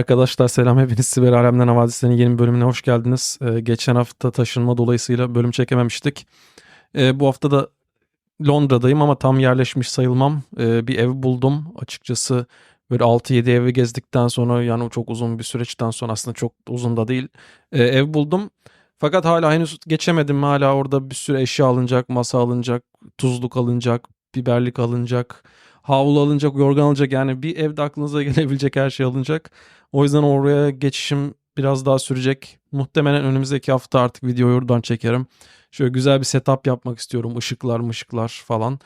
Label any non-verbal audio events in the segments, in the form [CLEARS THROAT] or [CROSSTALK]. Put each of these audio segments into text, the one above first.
Arkadaşlar selam hepiniz Siber Alemden Havadislerin yeni bölümüne hoş geldiniz. Ee, geçen hafta taşınma dolayısıyla bölüm çekememiştik. Ee, bu hafta da Londra'dayım ama tam yerleşmiş sayılmam. Ee, bir ev buldum. Açıkçası böyle 6-7 evi gezdikten sonra yani çok uzun bir süreçten sonra aslında çok uzun da değil. Ee, ev buldum. Fakat hala henüz geçemedim. Hala orada bir sürü eşya alınacak, masa alınacak, tuzluk alınacak, biberlik alınacak, havlu alınacak, yorgan alınacak. Yani bir evde aklınıza [LAUGHS] gelebilecek her şey alınacak. O yüzden oraya geçişim biraz daha sürecek. Muhtemelen önümüzdeki hafta artık videoyu oradan çekerim. Şöyle güzel bir setup yapmak istiyorum. Işıklar mışıklar falan.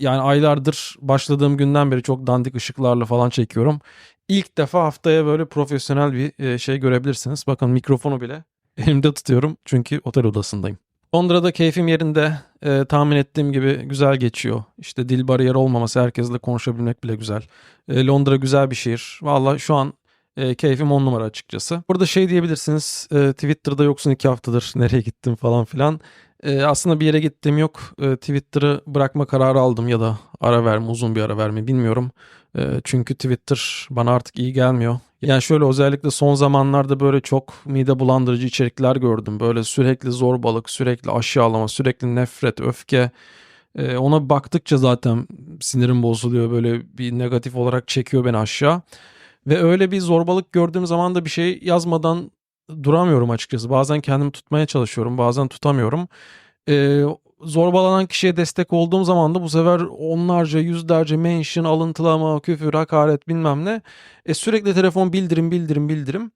Yani aylardır başladığım günden beri çok dandik ışıklarla falan çekiyorum. İlk defa haftaya böyle profesyonel bir e, şey görebilirsiniz. Bakın mikrofonu bile [LAUGHS] elimde tutuyorum çünkü otel odasındayım. Londra'da keyfim yerinde. E, tahmin ettiğim gibi güzel geçiyor. İşte dil bariyeri olmaması, herkesle konuşabilmek bile güzel. E, Londra güzel bir şehir. Valla şu an e, keyfim on numara açıkçası. Burada şey diyebilirsiniz. e, Twitter'da yoksun iki haftadır. [LAUGHS] Nereye gittim falan filan. E, aslında bir yere gittiğim yok. E, Twitter'ı bırakma kararı aldım ya da ara verme, uzun bir ara verme bilmiyorum. E, çünkü Twitter bana artık iyi gelmiyor. Yani şöyle özellikle son zamanlarda böyle çok mide bulandırıcı içerikler gördüm. Böyle sürekli zorbalık, sürekli aşağılama, sürekli nefret, öfke. E, ona baktıkça zaten sinirim bozuluyor. Böyle bir negatif olarak çekiyor beni aşağı. Ve öyle bir zorbalık gördüğüm zaman da bir şey yazmadan duramıyorum açıkçası. Bazen kendimi tutmaya çalışıyorum, bazen tutamıyorum. Ee, zorbalanan kişiye destek olduğum zaman da bu sefer onlarca, yüzlerce mention, alıntılama, küfür, hakaret bilmem ne. E, sürekli telefon bildirim, bildirim, bildirim.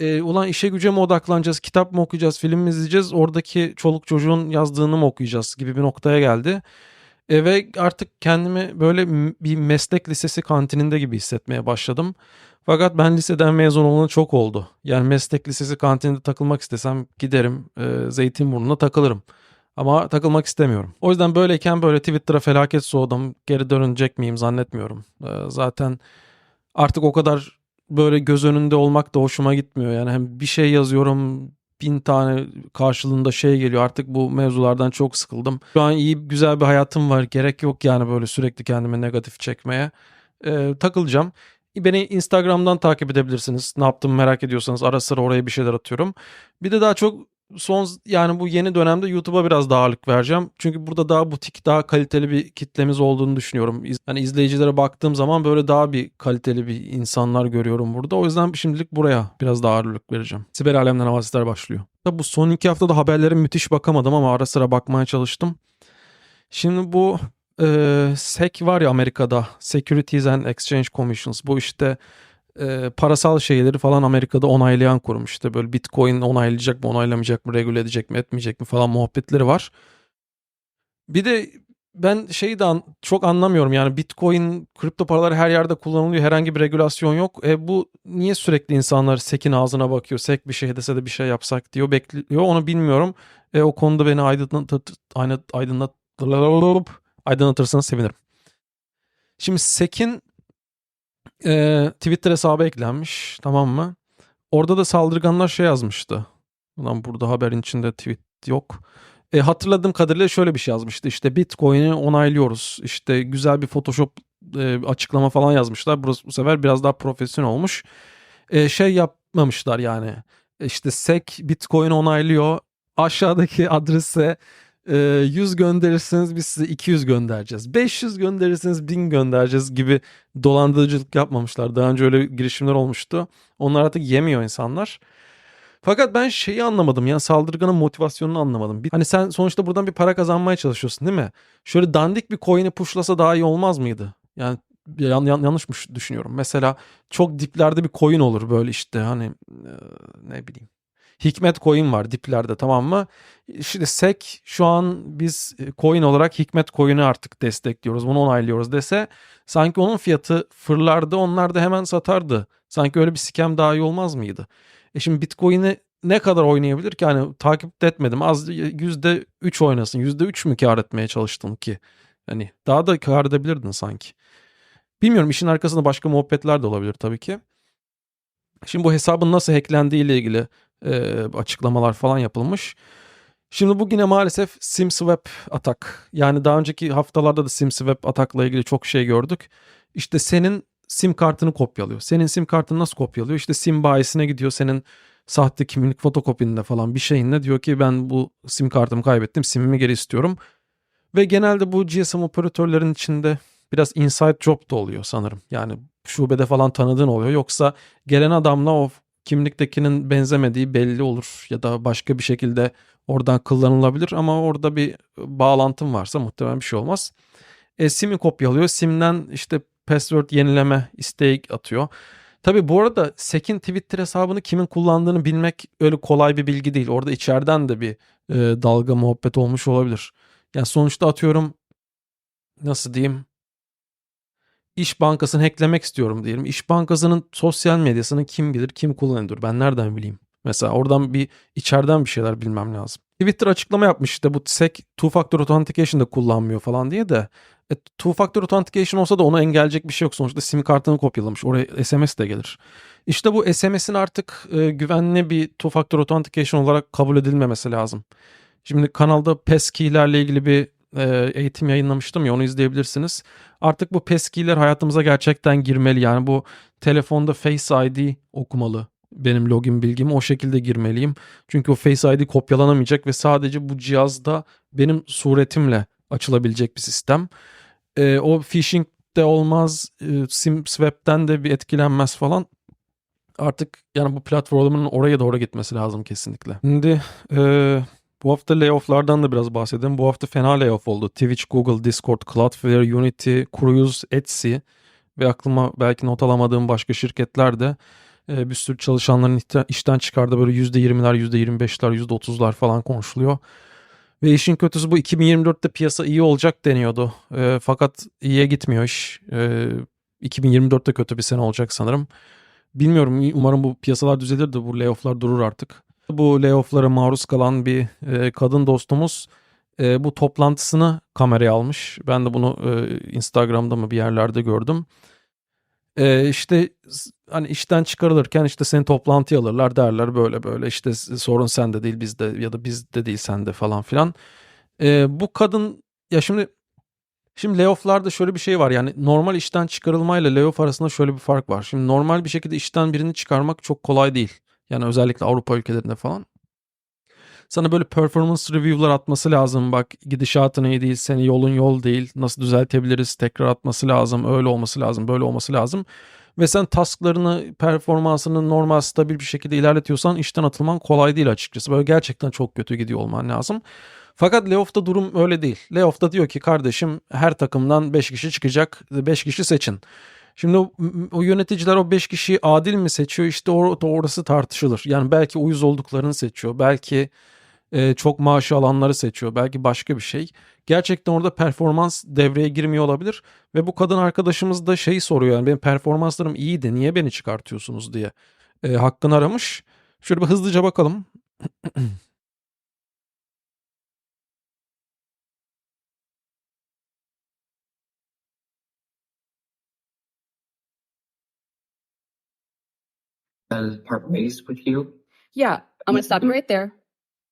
E, ulan işe güce mi odaklanacağız, kitap mı okuyacağız, film mi izleyeceğiz, oradaki çoluk çocuğun yazdığını mı okuyacağız gibi bir noktaya geldi. E, ve artık kendimi böyle bir meslek lisesi kantininde gibi hissetmeye başladım. Fakat ben liseden mezun olalı çok oldu. Yani meslek lisesi kantininde takılmak istesem giderim e, Zeytinburnu'na takılırım. Ama takılmak istemiyorum. O yüzden böyleyken böyle Twitter'a felaket soğudum. Geri dönecek miyim zannetmiyorum. E, zaten artık o kadar böyle göz önünde olmak da hoşuma gitmiyor. Yani hem bir şey yazıyorum bin tane karşılığında şey geliyor. Artık bu mevzulardan çok sıkıldım. Şu an iyi güzel bir hayatım var. Gerek yok yani böyle sürekli kendimi negatif çekmeye. Ee, takılacağım. Beni Instagram'dan takip edebilirsiniz. Ne yaptığımı merak ediyorsanız ara sıra oraya bir şeyler atıyorum. Bir de daha çok son yani bu yeni dönemde YouTube'a biraz daha ağırlık vereceğim. Çünkü burada daha butik, daha kaliteli bir kitlemiz olduğunu düşünüyorum. Hani izleyicilere baktığım zaman böyle daha bir kaliteli bir insanlar görüyorum burada. O yüzden şimdilik buraya biraz daha ağırlık vereceğim. Siber Alemden Havasitler başlıyor. Tabi bu son iki haftada haberlere müthiş bakamadım ama ara sıra bakmaya çalıştım. Şimdi bu e, SEC var ya Amerika'da Securities and Exchange Commissions bu işte e, parasal şeyleri falan Amerika'da onaylayan kurum işte böyle Bitcoin onaylayacak mı onaylamayacak mı regüle edecek mi etmeyecek mi falan muhabbetleri var. Bir de ben şeyi de an- çok anlamıyorum yani Bitcoin kripto paralar her yerde kullanılıyor herhangi bir regülasyon yok. E bu niye sürekli insanlar SEC'in ağzına bakıyor SEC bir şey dese de bir şey yapsak diyor bekliyor onu bilmiyorum. E, o konuda beni aydınlat, aydınlat, aydınlat, aydınlatırsanız sevinirim. Şimdi SEC'in e, Twitter hesabı eklenmiş tamam mı? Orada da saldırganlar şey yazmıştı. Ulan burada haberin içinde tweet yok. E, hatırladığım kadarıyla şöyle bir şey yazmıştı. İşte Bitcoin'i onaylıyoruz. İşte güzel bir Photoshop e, açıklama falan yazmışlar. Burası bu sefer biraz daha profesyonel olmuş. E, şey yapmamışlar yani. E, İşte SEC Bitcoin onaylıyor. Aşağıdaki [LAUGHS] adrese 100 gönderirseniz biz size 200 göndereceğiz. 500 gönderirseniz 1000 göndereceğiz gibi dolandırıcılık yapmamışlar. Daha önce öyle girişimler olmuştu. Onlar artık yemiyor insanlar. Fakat ben şeyi anlamadım ya saldırganın motivasyonunu anlamadım. Bir- hani sen sonuçta buradan bir para kazanmaya çalışıyorsun değil mi? Şöyle dandik bir coin'i pushlasa daha iyi olmaz mıydı? Yani yan, yan- yanlış düşünüyorum? Mesela çok diplerde bir coin olur böyle işte hani e, ne bileyim. Hikmet coin var diplerde tamam mı? İşte SEC şu an biz e, coin olarak Hikmet coin'i artık destekliyoruz. Bunu onaylıyoruz dese sanki onun fiyatı fırlardı onlar da hemen satardı. Sanki öyle bir scam daha iyi olmaz mıydı? E şimdi Bitcoin'i ne kadar oynayabilir ki? Hani takip etmedim. Az yüzde üç oynasın. Yüzde üç mü kar etmeye çalıştın ki? Hani daha da kar edebilirdin sanki. Bilmiyorum işin arkasında başka muhabbetler de olabilir tabii ki. Şimdi bu hesabın nasıl hacklendiği ile ilgili e, açıklamalar falan yapılmış. Şimdi bugüne maalesef SimSwap atak. Yani daha önceki haftalarda da SimSwap atakla ilgili çok şey gördük. İşte senin sim kartını kopyalıyor. Senin sim kartını nasıl kopyalıyor? İşte sim bayisine gidiyor senin sahte kimlik fotokopinde falan bir şeyinle diyor ki ben bu sim kartımı kaybettim simimi geri istiyorum. Ve genelde bu GSM operatörlerin içinde biraz inside job da oluyor sanırım. Yani şubede falan tanıdığın oluyor. Yoksa gelen adamla o kimliktekinin benzemediği belli olur ya da başka bir şekilde oradan kullanılabilir ama orada bir bağlantım varsa muhtemelen bir şey olmaz. E, SIM'i kopyalıyor. SIM'den işte password yenileme isteği atıyor. Tabii bu arada Sek'in Twitter hesabını kimin kullandığını bilmek öyle kolay bir bilgi değil. Orada içeriden de bir e, dalga muhabbet olmuş olabilir. Yani sonuçta atıyorum nasıl diyeyim İş Bankası'nı hacklemek istiyorum diyelim. İş Bankası'nın sosyal medyasını kim bilir kim kullanıyordur ben nereden bileyim. Mesela oradan bir içeriden bir şeyler bilmem lazım. Twitter açıklama yapmış işte bu SEC Two Factor Authentication da kullanmıyor falan diye de e, Two Factor Authentication olsa da onu engelleyecek bir şey yok. Sonuçta sim kartını kopyalamış. Oraya SMS de gelir. İşte bu SMS'in artık e, güvenli bir Two Factor Authentication olarak kabul edilmemesi lazım. Şimdi kanalda PESKey'lerle ilgili bir e, eğitim yayınlamıştım ya onu izleyebilirsiniz. Artık bu PESKey'ler hayatımıza gerçekten girmeli. Yani bu telefonda Face ID okumalı. Benim login bilgimi o şekilde girmeliyim. Çünkü o Face ID kopyalanamayacak ve sadece bu cihazda benim suretimle açılabilecek bir sistem. E, o phishing de olmaz, e, sim swap'ten de bir etkilenmez falan. Artık yani bu platformun oraya doğru gitmesi lazım kesinlikle. Şimdi e, bu hafta layoff'lardan da biraz bahsedelim. Bu hafta fena layoff oldu. Twitch, Google, Discord, Cloudflare, Unity, Cruise, Etsy ve aklıma belki not alamadığım başka şirketler de e, bir sürü çalışanların işten çıkardı. Böyle %20'ler, %25'ler, %30'lar falan konuşuluyor. Ve işin kötüsü bu 2024'te piyasa iyi olacak deniyordu. E, fakat iyiye gitmiyor iş. E, 2024'te kötü bir sene olacak sanırım. Bilmiyorum umarım bu piyasalar düzelir de bu layoff'lar durur artık. Bu layoff'lara maruz kalan bir e, kadın dostumuz e, bu toplantısını kameraya almış. Ben de bunu e, Instagram'da mı bir yerlerde gördüm. E, işte hani işten çıkarılırken işte seni toplantıya alırlar derler böyle böyle işte sorun sende değil bizde ya da bizde değil sende falan filan. E, bu kadın ya şimdi Şimdi layoff'larda şöyle bir şey var yani normal işten çıkarılmayla layoff arasında şöyle bir fark var. Şimdi normal bir şekilde işten birini çıkarmak çok kolay değil. Yani özellikle Avrupa ülkelerinde falan. Sana böyle performance review'lar atması lazım. Bak gidişatın iyi değil, seni yolun yol değil. Nasıl düzeltebiliriz? Tekrar atması lazım. Öyle olması lazım, böyle olması lazım. Ve sen tasklarını, performansını normal, stabil bir şekilde ilerletiyorsan işten atılman kolay değil açıkçası. Böyle gerçekten çok kötü gidiyor olman lazım. Fakat layoff'ta durum öyle değil. Layoff'ta diyor ki kardeşim her takımdan 5 kişi çıkacak. 5 kişi seçin. Şimdi o, o yöneticiler o 5 kişiyi adil mi seçiyor? İşte or orası tartışılır. Yani belki uyuz olduklarını seçiyor. Belki e, çok maaşı alanları seçiyor. Belki başka bir şey. Gerçekten orada performans devreye girmiyor olabilir. Ve bu kadın arkadaşımız da şey soruyor. Yani benim performanslarım iyiydi. Niye beni çıkartıyorsunuz diye. E, hakkını aramış. Şöyle bir hızlıca bakalım. [CLEARS THROAT] uh, part ways with you? Yeah, I'm gonna stop you right there.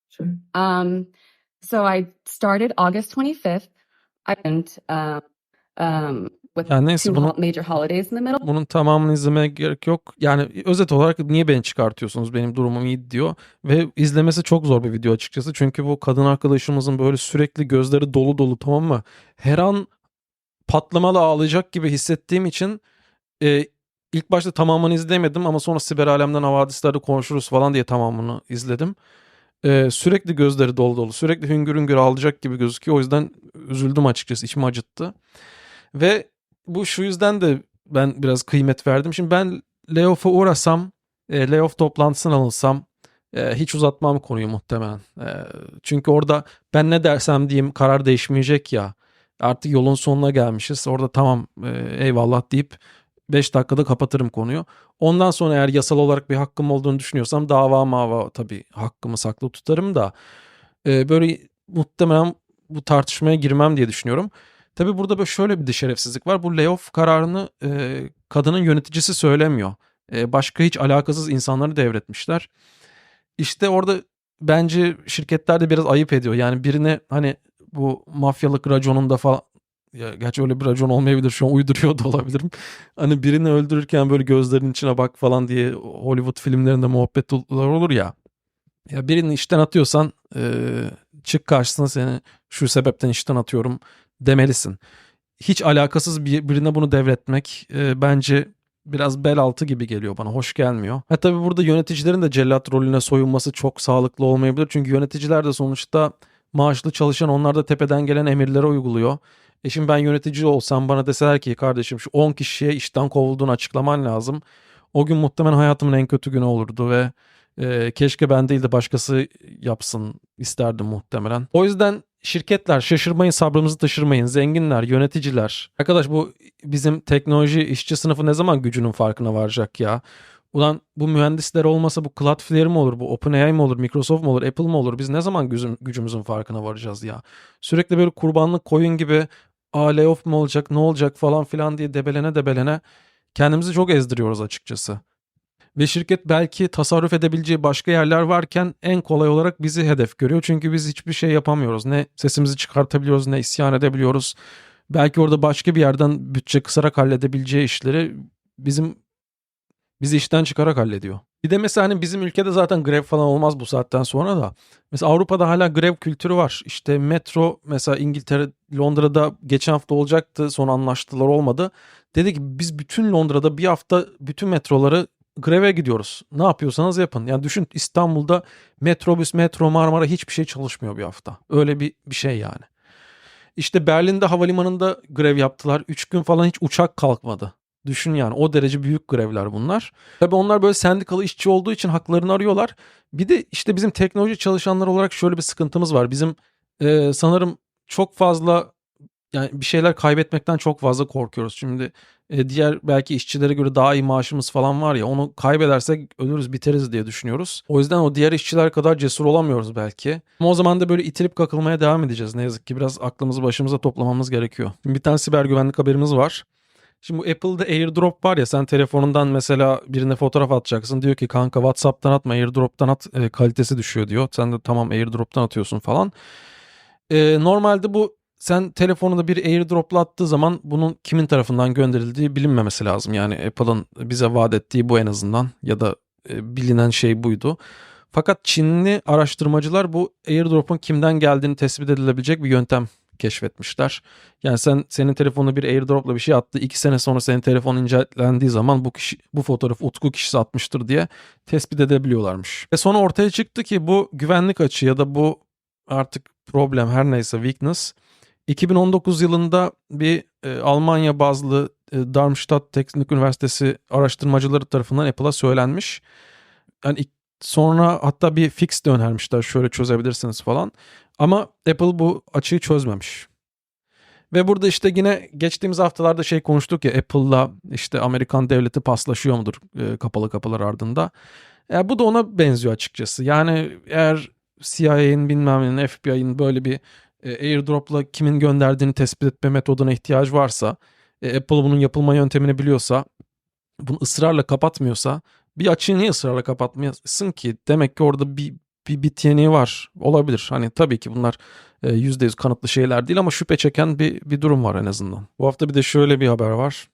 Sure. Um, so I started August 25th. I went um, um, with Yani neyse two bunu ho- major holidays in the middle. bunun tamamını izlemeye gerek yok. Yani özet olarak niye beni çıkartıyorsunuz benim durumum iyi diyor. Ve izlemesi çok zor bir video açıkçası. Çünkü bu kadın arkadaşımızın böyle sürekli gözleri dolu dolu tamam mı? Her an patlamalı ağlayacak gibi hissettiğim için e, ilk başta tamamını izlemedim ama sonra Siber Alem'den Havadislerde konuşuruz falan diye tamamını izledim. Ee, sürekli gözleri dolu dolu. Sürekli hüngür hüngür ağlayacak gibi gözüküyor. O yüzden üzüldüm açıkçası. içimi acıttı. Ve bu şu yüzden de ben biraz kıymet verdim. Şimdi ben layoff'a uğrasam, e, layoff toplantısına alınsam e, hiç uzatmam konuyu muhtemelen. E, çünkü orada ben ne dersem diyeyim karar değişmeyecek ya. Artık yolun sonuna gelmişiz. Orada tamam e, eyvallah deyip 5 dakikada kapatırım konuyu. Ondan sonra eğer yasal olarak bir hakkım olduğunu düşünüyorsam dava mava tabii hakkımı saklı tutarım da e, böyle muhtemelen bu tartışmaya girmem diye düşünüyorum. Tabii burada böyle şöyle bir de şerefsizlik var. Bu layoff kararını e, kadının yöneticisi söylemiyor. E, başka hiç alakasız insanları devretmişler. İşte orada bence şirketler de biraz ayıp ediyor. Yani birine hani bu mafyalık raconunda falan ya gerçi öyle bir racon olmayabilir şu an uyduruyor da olabilirim. Hani birini öldürürken böyle gözlerinin içine bak falan diye Hollywood filmlerinde muhabbetler olur ya. Ya birini işten atıyorsan e, çık karşısına seni şu sebepten işten atıyorum demelisin. Hiç alakasız bir, birine bunu devretmek e, bence biraz bel altı gibi geliyor bana. Hoş gelmiyor. Ha tabii burada yöneticilerin de cellat rolüne soyunması çok sağlıklı olmayabilir. Çünkü yöneticiler de sonuçta maaşlı çalışan onlar da tepeden gelen emirlere uyguluyor. E şimdi ben yönetici olsam bana deseler ki kardeşim şu 10 kişiye işten kovulduğunu açıklaman lazım. O gün muhtemelen hayatımın en kötü günü olurdu ve e, keşke ben değil de başkası yapsın isterdim muhtemelen. O yüzden şirketler şaşırmayın sabrımızı taşırmayın. Zenginler, yöneticiler. Arkadaş bu bizim teknoloji işçi sınıfı ne zaman gücünün farkına varacak ya? Ulan bu mühendisler olmasa bu Cloudflare mi olur, bu OpenAI mi olur, Microsoft mu olur, Apple mi olur? Biz ne zaman gücüm, gücümüzün farkına varacağız ya? Sürekli böyle kurbanlık koyun gibi a layoff mu olacak, ne olacak falan filan diye debelene debelene kendimizi çok ezdiriyoruz açıkçası. Ve şirket belki tasarruf edebileceği başka yerler varken en kolay olarak bizi hedef görüyor. Çünkü biz hiçbir şey yapamıyoruz. Ne sesimizi çıkartabiliyoruz ne isyan edebiliyoruz. Belki orada başka bir yerden bütçe kısarak halledebileceği işleri bizim bizi işten çıkarak hallediyor. Bir de mesela hani bizim ülkede zaten grev falan olmaz bu saatten sonra da. Mesela Avrupa'da hala grev kültürü var. İşte metro mesela İngiltere, Londra'da geçen hafta olacaktı. Sonra anlaştılar olmadı. Dedi ki biz bütün Londra'da bir hafta bütün metroları greve gidiyoruz. Ne yapıyorsanız yapın. Yani düşün İstanbul'da metrobüs, metro, Marmara hiçbir şey çalışmıyor bir hafta. Öyle bir, bir şey yani. İşte Berlin'de havalimanında grev yaptılar. 3 gün falan hiç uçak kalkmadı. Düşün yani o derece büyük grevler bunlar. Tabii onlar böyle sendikalı işçi olduğu için haklarını arıyorlar. Bir de işte bizim teknoloji çalışanları olarak şöyle bir sıkıntımız var. Bizim e, sanırım çok fazla yani bir şeyler kaybetmekten çok fazla korkuyoruz. Şimdi e, diğer belki işçilere göre daha iyi maaşımız falan var ya onu kaybedersek ölürüz biteriz diye düşünüyoruz. O yüzden o diğer işçiler kadar cesur olamıyoruz belki. Ama o zaman da böyle itilip kakılmaya devam edeceğiz. Ne yazık ki biraz aklımızı başımıza toplamamız gerekiyor. Bir tane siber güvenlik haberimiz var. Şimdi bu Apple'da AirDrop var ya sen telefonundan mesela birine fotoğraf atacaksın. Diyor ki kanka WhatsApp'tan atma AirDrop'tan at e, kalitesi düşüyor diyor. Sen de tamam AirDrop'tan atıyorsun falan. E, normalde bu sen telefonunda bir AirDrop'la attığı zaman bunun kimin tarafından gönderildiği bilinmemesi lazım. Yani Apple'ın bize vaat ettiği bu en azından ya da e, bilinen şey buydu. Fakat Çinli araştırmacılar bu AirDrop'un kimden geldiğini tespit edilebilecek bir yöntem keşfetmişler. Yani sen senin telefonuna bir AirDrop'la bir şey attı. iki sene sonra senin telefon incelendiği zaman bu kişi bu fotoğraf Utku kişisi atmıştır diye tespit edebiliyorlarmış. Ve sonra ortaya çıktı ki bu güvenlik açığı ya da bu artık problem her neyse weakness 2019 yılında bir e, Almanya bazlı e, Darmstadt Teknik Üniversitesi araştırmacıları tarafından Apple'a söylenmiş. Yani sonra hatta bir fix de önermişler şöyle çözebilirsiniz falan. Ama Apple bu açığı çözmemiş. Ve burada işte yine geçtiğimiz haftalarda şey konuştuk ya Apple'la işte Amerikan devleti paslaşıyor mudur e, kapalı kapılar ardında. Yani bu da ona benziyor açıkçası. Yani eğer CIA'nin bilmem ne FBI'nin böyle bir e, airdrop'la kimin gönderdiğini tespit etme metoduna ihtiyaç varsa, e, Apple bunun yapılma yöntemini biliyorsa, bunu ısrarla kapatmıyorsa bir açığı niye ısrarla kapatmayasın ki? Demek ki orada bir bir bit var. Olabilir. Hani tabii ki bunlar e, %100 kanıtlı şeyler değil ama şüphe çeken bir, bir durum var en azından. Bu hafta bir de şöyle bir haber var.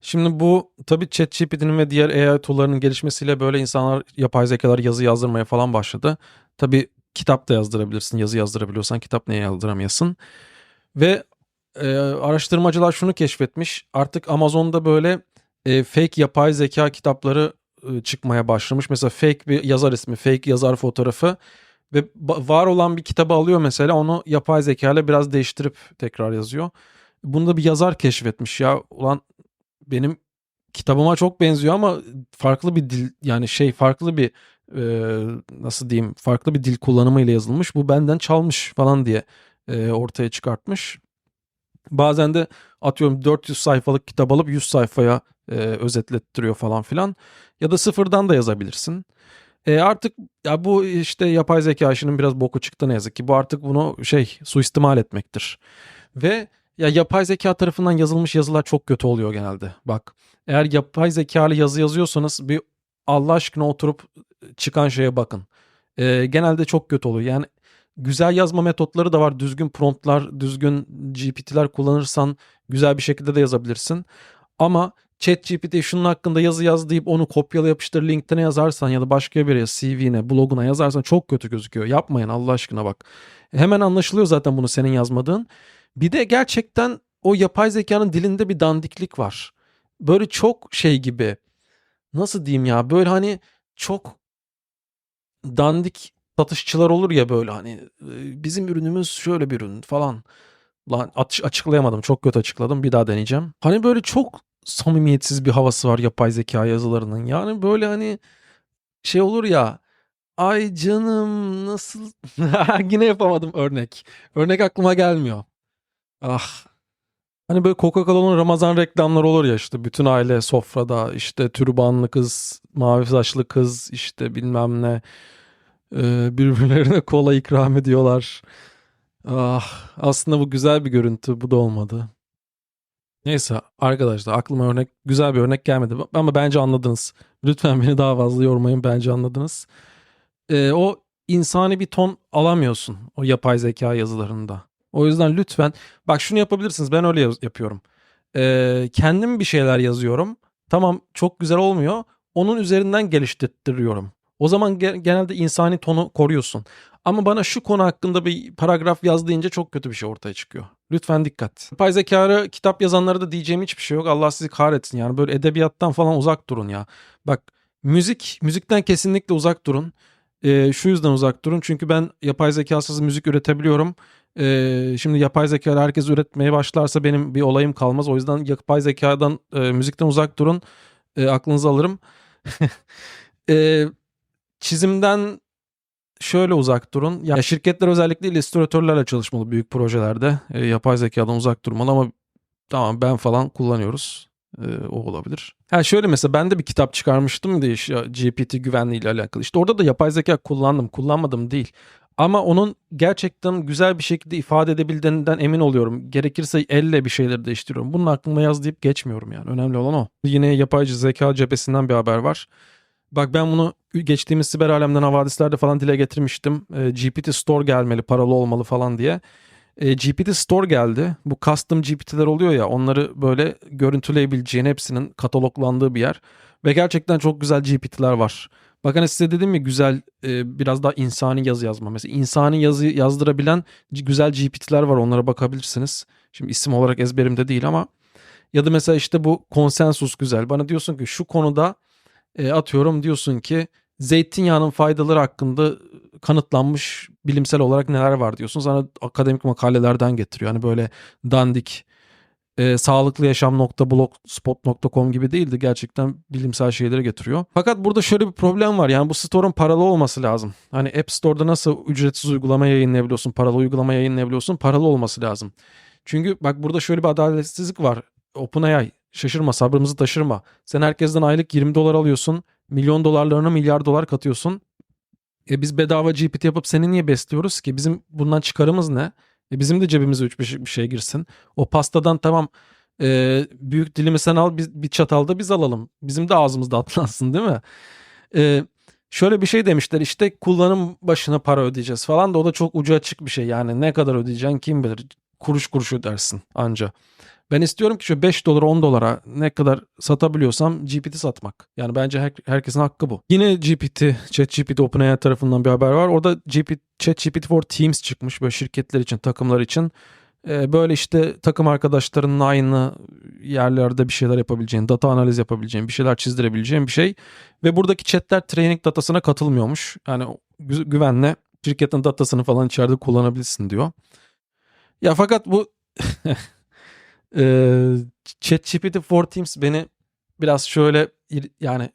Şimdi bu tabii ChatGPT'nin ve diğer AI tool'larının gelişmesiyle böyle insanlar yapay zekalar yazı yazdırmaya falan başladı. Tabii kitap da yazdırabilirsin. Yazı yazdırabiliyorsan kitap niye yazdıramıyorsun? Ve e, araştırmacılar şunu keşfetmiş. Artık Amazon'da böyle e, fake yapay zeka kitapları e, çıkmaya başlamış. Mesela fake bir yazar ismi, fake yazar fotoğrafı ve var olan bir kitabı alıyor mesela onu yapay zeka ile biraz değiştirip tekrar yazıyor. Bunu da bir yazar keşfetmiş ya. Ulan benim kitabıma çok benziyor ama farklı bir dil yani şey farklı bir e, nasıl diyeyim farklı bir dil kullanımıyla yazılmış. Bu benden çalmış falan diye e, ortaya çıkartmış. Bazen de atıyorum 400 sayfalık kitap alıp 100 sayfaya e, özetlettiriyor falan filan. Ya da sıfırdan da yazabilirsin. E artık ya bu işte yapay zeka işinin biraz boku çıktı ne yazık ki. Bu artık bunu şey suistimal etmektir. Ve ya yapay zeka tarafından yazılmış yazılar çok kötü oluyor genelde. Bak eğer yapay zekalı yazı yazıyorsanız bir Allah aşkına oturup çıkan şeye bakın. E, genelde çok kötü oluyor. Yani güzel yazma metotları da var. Düzgün promptlar, düzgün GPT'ler kullanırsan güzel bir şekilde de yazabilirsin. Ama ChatGPT şunun hakkında yazı yaz deyip onu kopyala yapıştır LinkedIn'e yazarsan ya da başka bir yere CV'ne, bloguna yazarsan çok kötü gözüküyor. Yapmayın Allah aşkına bak. Hemen anlaşılıyor zaten bunu senin yazmadığın. Bir de gerçekten o yapay zekanın dilinde bir dandiklik var. Böyle çok şey gibi. Nasıl diyeyim ya? Böyle hani çok dandik satışçılar olur ya böyle hani bizim ürünümüz şöyle bir ürün falan. Lan aç- açıklayamadım. Çok kötü açıkladım. Bir daha deneyeceğim. Hani böyle çok samimiyetsiz bir havası var yapay zeka yazılarının. Yani böyle hani şey olur ya. Ay canım nasıl [LAUGHS] yine yapamadım örnek. Örnek aklıma gelmiyor. Ah. Hani böyle Coca-Cola'nın Ramazan reklamları olur ya işte bütün aile sofrada işte türbanlı kız, mavi saçlı kız işte bilmem ne Ee, birbirlerine kola ikram ediyorlar. Ah, aslında bu güzel bir görüntü. Bu da olmadı. Neyse arkadaşlar aklıma örnek güzel bir örnek gelmedi ama bence anladınız. Lütfen beni daha fazla yormayın bence anladınız. Ee, o insani bir ton alamıyorsun o yapay zeka yazılarında. O yüzden lütfen bak şunu yapabilirsiniz ben öyle yaz- yapıyorum. Ee, kendim bir şeyler yazıyorum. Tamam çok güzel olmuyor. Onun üzerinden geliştiriyorum. O zaman ge- genelde insani tonu koruyorsun. Ama bana şu konu hakkında bir paragraf yaz deyince çok kötü bir şey ortaya çıkıyor. Lütfen dikkat. Yapay zekâra kitap yazanlara da diyeceğim hiçbir şey yok. Allah sizi kahretsin yani böyle edebiyattan falan uzak durun ya. Bak müzik, müzikten kesinlikle uzak durun. Ee, şu yüzden uzak durun çünkü ben yapay zekasız müzik üretebiliyorum. Ee, şimdi yapay zeka herkes üretmeye başlarsa benim bir olayım kalmaz. O yüzden yapay zekadan, e, müzikten uzak durun. E, aklınızı alırım. [LAUGHS] E, çizimden şöyle uzak durun. Ya şirketler özellikle illüstratörlerle çalışmalı büyük projelerde. E, yapay zekadan uzak durmalı ama tamam ben falan kullanıyoruz. E, o olabilir. Ha şöyle mesela ben de bir kitap çıkarmıştım diye işte GPT güvenliği ile alakalı. İşte orada da yapay zeka kullandım, kullanmadım değil. Ama onun gerçekten güzel bir şekilde ifade edebildiğinden emin oluyorum. Gerekirse elle bir şeyleri değiştiriyorum. Bunun aklıma yaz deyip geçmiyorum yani. Önemli olan o. Yine yapay zeka cephesinden bir haber var. Bak ben bunu geçtiğimiz siber alemden havadislerde falan dile getirmiştim. E, GPT Store gelmeli, paralı olmalı falan diye. E, GPT Store geldi. Bu custom GPT'ler oluyor ya onları böyle görüntüleyebileceğin hepsinin kataloglandığı bir yer. Ve gerçekten çok güzel GPT'ler var. Bak hani size dedim ya güzel e, biraz daha insani yazı yazma. Mesela insani yazı yazdırabilen güzel GPT'ler var onlara bakabilirsiniz. Şimdi isim olarak ezberimde değil ama. Ya da mesela işte bu konsensus güzel. Bana diyorsun ki şu konuda e, atıyorum diyorsun ki zeytinyağının faydaları hakkında kanıtlanmış bilimsel olarak neler var diyorsun. Sana akademik makalelerden getiriyor. Hani böyle dandik e, sağlıklı yaşam.blogspot.com gibi değildi. Gerçekten bilimsel şeyleri getiriyor. Fakat burada şöyle bir problem var. Yani bu store'un paralı olması lazım. Hani App Store'da nasıl ücretsiz uygulama yayınlayabiliyorsun, paralı uygulama yayınlayabiliyorsun, paralı olması lazım. Çünkü bak burada şöyle bir adaletsizlik var. OpenAI şaşırma sabrımızı taşırma. Sen herkesten aylık 20 dolar alıyorsun. Milyon dolarlarına milyar dolar katıyorsun. E biz bedava GPT yapıp seni niye besliyoruz ki? Bizim bundan çıkarımız ne? E bizim de cebimize üç bir şey, bir şey girsin. O pastadan tamam e, büyük dilimi sen al biz, bir çatalda biz alalım. Bizim de ağzımızda [LAUGHS] atlansın değil mi? E, şöyle bir şey demişler işte kullanım başına para ödeyeceğiz falan da o da çok ucu açık bir şey. Yani ne kadar ödeyeceksin kim bilir. Kuruş kuruş ödersin anca. Ben istiyorum ki şu 5 dolara 10 dolara ne kadar satabiliyorsam GPT satmak. Yani bence her- herkesin hakkı bu. Yine GPT, ChatGPT OpenAI tarafından bir haber var. Orada GPT, ChatGPT for Teams çıkmış böyle şirketler için, takımlar için. Ee, böyle işte takım arkadaşlarının aynı yerlerde bir şeyler yapabileceğin, data analiz yapabileceğin, bir şeyler çizdirebileceğin bir şey. Ve buradaki chatler training datasına katılmıyormuş. Yani gü- güvenle şirketin datasını falan içeride kullanabilirsin diyor. Ya fakat bu [LAUGHS] Eee ChatGPT for Teams beni biraz şöyle yani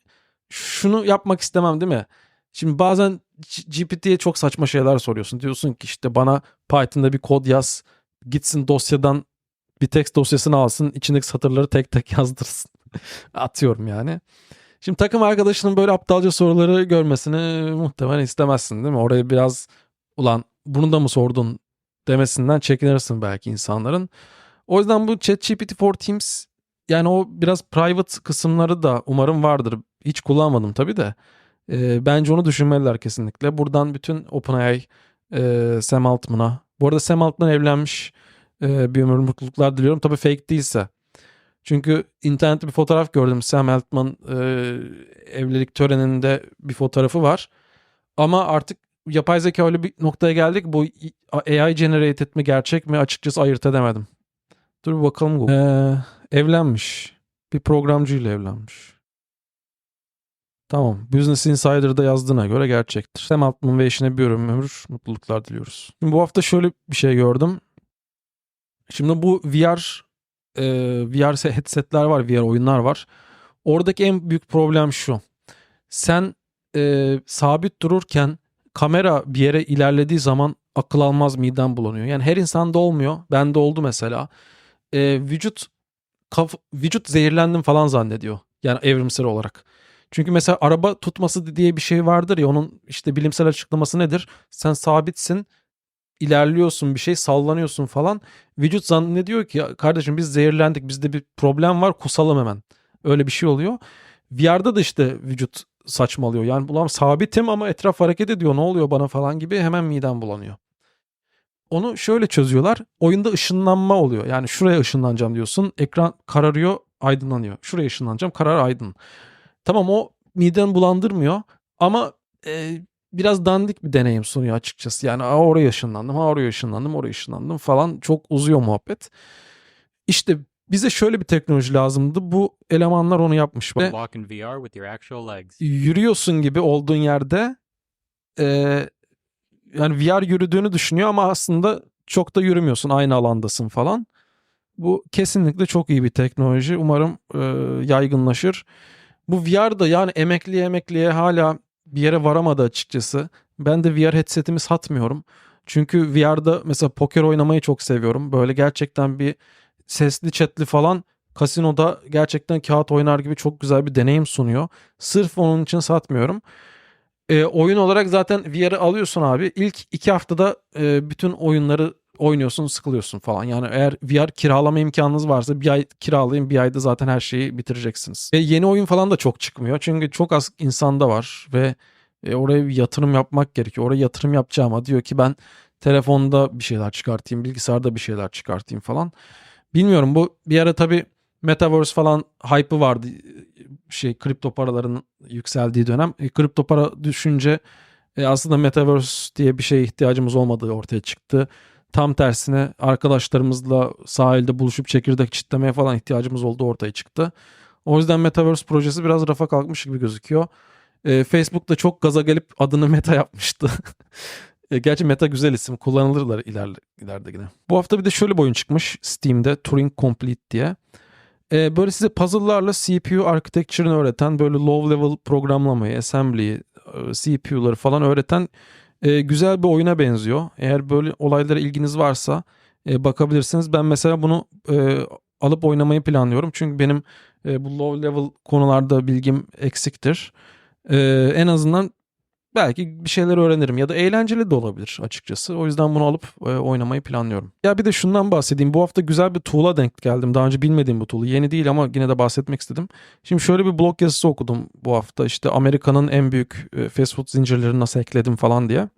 şunu yapmak istemem değil mi? Şimdi bazen GPT'ye çok saçma şeyler soruyorsun. Diyorsun ki işte bana Python'da bir kod yaz. Gitsin dosyadan bir text dosyasını alsın. içindeki satırları tek tek [LAUGHS] yazdırsın. Atıyorum yani. Şimdi takım arkadaşının böyle aptalca soruları görmesini muhtemelen istemezsin değil mi? Oraya biraz ulan bunu da mı sordun demesinden çekinirsin belki insanların. O yüzden bu ChatGPT for Teams yani o biraz private kısımları da umarım vardır. Hiç kullanmadım tabii de. Ee, bence onu düşünmeliler kesinlikle. Buradan bütün OpenAI Ee, Sam Altman'a. Bu arada Sam Altman evlenmiş. Ee, bir ömür mutluluklar diliyorum. Tabii fake değilse. Çünkü internette bir fotoğraf gördüm. Sam Altman e, evlilik töreninde bir fotoğrafı var. Ama artık yapay zeka öyle bir noktaya geldik. Bu AI generate etme gerçek mi açıkçası ayırt edemedim. Dur bakalım. Ee, evlenmiş. Bir programcıyla evlenmiş. Tamam. Business Insider'da yazdığına göre gerçektir. Sam Altman ve eşine bir ömür mutluluklar diliyoruz. Şimdi bu hafta şöyle bir şey gördüm. Şimdi bu VR e, VR headsetler var, VR oyunlar var. Oradaki en büyük problem şu. Sen e, sabit dururken kamera bir yere ilerlediği zaman akıl almaz miden bulanıyor. Yani her insanda olmuyor. Bende oldu mesela. E, vücut kaf, vücut zehirlendim falan zannediyor. Yani evrimsel olarak. Çünkü mesela araba tutması diye bir şey vardır ya onun işte bilimsel açıklaması nedir? Sen sabitsin, ilerliyorsun bir şey, sallanıyorsun falan. Vücut zannediyor ki "Ya kardeşim biz zehirlendik, bizde bir problem var, kusalım hemen. Öyle bir şey oluyor. VR'da da işte vücut saçmalıyor. Yani ulan sabitim ama etraf hareket ediyor ne oluyor bana falan gibi hemen midem bulanıyor. Onu şöyle çözüyorlar. Oyunda ışınlanma oluyor. Yani şuraya ışınlanacağım diyorsun. Ekran kararıyor, aydınlanıyor. Şuraya ışınlanacağım, karar aydın. Tamam o miden bulandırmıyor ama e, biraz dandik bir deneyim sunuyor açıkçası. Yani "Aa, oraya ışınlandım, ha oraya ışınlandım, oraya ışınlandım falan. Çok uzuyor muhabbet. İşte bize şöyle bir teknoloji lazımdı. Bu elemanlar onu yapmış. Ve yürüyorsun gibi olduğun yerde e, yani VR yürüdüğünü düşünüyor ama aslında çok da yürümüyorsun. Aynı alandasın falan. Bu kesinlikle çok iyi bir teknoloji. Umarım e, yaygınlaşır. Bu VR da yani emekliye emekliye hala bir yere varamadı açıkçası. Ben de VR headsetimi satmıyorum. Çünkü VR'da mesela poker oynamayı çok seviyorum. Böyle gerçekten bir sesli chatli falan kasinoda gerçekten kağıt oynar gibi çok güzel bir deneyim sunuyor. Sırf onun için satmıyorum. E, oyun olarak zaten VR'ı alıyorsun abi. İlk iki haftada e, bütün oyunları oynuyorsun sıkılıyorsun falan. Yani eğer VR kiralama imkanınız varsa bir ay kiralayın bir ayda zaten her şeyi bitireceksiniz. Ve yeni oyun falan da çok çıkmıyor. Çünkü çok az insanda var ve e, oraya bir yatırım yapmak gerekiyor. Oraya yatırım yapacağıma diyor ki ben telefonda bir şeyler çıkartayım, bilgisayarda bir şeyler çıkartayım falan. Bilmiyorum bu bir ara tabii Metaverse falan hype'ı vardı. Şey kripto paraların yükseldiği dönem. E, kripto para düşünce e, aslında Metaverse diye bir şeye ihtiyacımız olmadığı ortaya çıktı. Tam tersine arkadaşlarımızla sahilde buluşup çekirdek çitlemeye falan ihtiyacımız olduğu ortaya çıktı. O yüzden Metaverse projesi biraz rafa kalkmış gibi gözüküyor. E, Facebook da çok gaza gelip adını Meta yapmıştı. [LAUGHS] E, Gerçi Meta güzel isim. Kullanılırlar ileride, ileride yine. Bu hafta bir de şöyle bir oyun çıkmış Steam'de Turing Complete diye. E, böyle size puzzle'larla CPU architecture'ını öğreten böyle low level programlamayı, assembly'yi, e, CPU'ları falan öğreten e, güzel bir oyuna benziyor. Eğer böyle olaylara ilginiz varsa e, bakabilirsiniz. Ben mesela bunu e, alıp oynamayı planlıyorum. Çünkü benim e, bu low level konularda bilgim eksiktir. E, en azından belki bir şeyler öğrenirim ya da eğlenceli de olabilir açıkçası. O yüzden bunu alıp e, oynamayı planlıyorum. Ya bir de şundan bahsedeyim. Bu hafta güzel bir tool'a denk geldim. Daha önce bilmediğim bu tool'u. Yeni değil ama yine de bahsetmek istedim. Şimdi şöyle bir blog yazısı okudum bu hafta. İşte Amerika'nın en büyük e, fast food zincirlerini nasıl ekledim falan diye.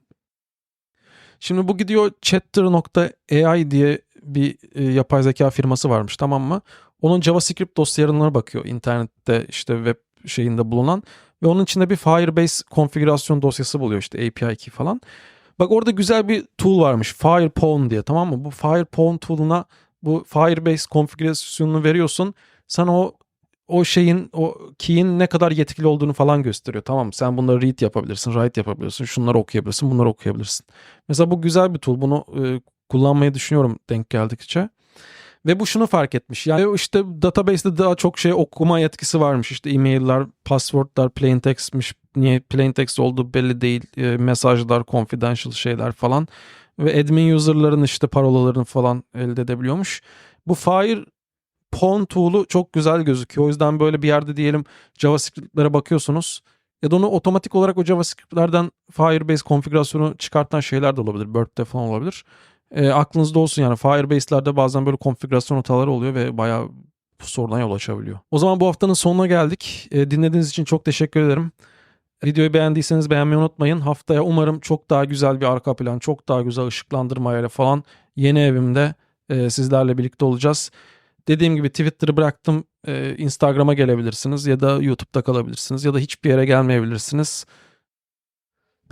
Şimdi bu gidiyor chatter.ai diye bir e, yapay zeka firması varmış tamam mı? Onun JavaScript dosyalarına bakıyor internette işte web şeyinde bulunan ve onun içinde bir Firebase konfigürasyon dosyası buluyor işte API key falan. Bak orada güzel bir tool varmış Firepawn diye tamam mı? Bu Firepawn tool'una bu Firebase konfigürasyonunu veriyorsun. Sana o o şeyin o key'in ne kadar yetkili olduğunu falan gösteriyor. Tamam? Sen bunları read yapabilirsin, write yapabilirsin, şunları okuyabilirsin, bunları okuyabilirsin. Mesela bu güzel bir tool. Bunu e, kullanmayı düşünüyorum denk geldikçe. Ve bu şunu fark etmiş. Yani işte database'de daha çok şey okuma yetkisi varmış. İşte e-mail'ler, password'lar, plain text'miş. Niye plain text olduğu belli değil. E, mesajlar, confidential şeyler falan. Ve admin user'ların işte parolalarını falan elde edebiliyormuş. Bu Fire Pawn tool'u çok güzel gözüküyor. O yüzden böyle bir yerde diyelim JavaScript'lere bakıyorsunuz. Ya da onu otomatik olarak o JavaScript'lerden Firebase konfigürasyonu çıkartan şeyler de olabilir. Bird'de falan olabilir. E, aklınızda olsun yani Firebase'lerde bazen böyle konfigürasyon hataları oluyor ve bayağı soruna yol açabiliyor. O zaman bu haftanın sonuna geldik. E, dinlediğiniz için çok teşekkür ederim. Videoyu beğendiyseniz beğenmeyi unutmayın. Haftaya umarım çok daha güzel bir arka plan, çok daha güzel ışıklandırmayla falan yeni evimde e, sizlerle birlikte olacağız. Dediğim gibi Twitter'ı bıraktım. E, Instagram'a gelebilirsiniz ya da YouTube'da kalabilirsiniz ya da hiçbir yere gelmeyebilirsiniz.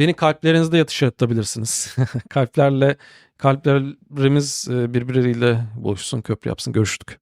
Beni kalplerinizde yatıştırabilirsiniz. [LAUGHS] Kalplerle kalplerimiz e, birbirleriyle buluşsun, köprü yapsın. Görüştük.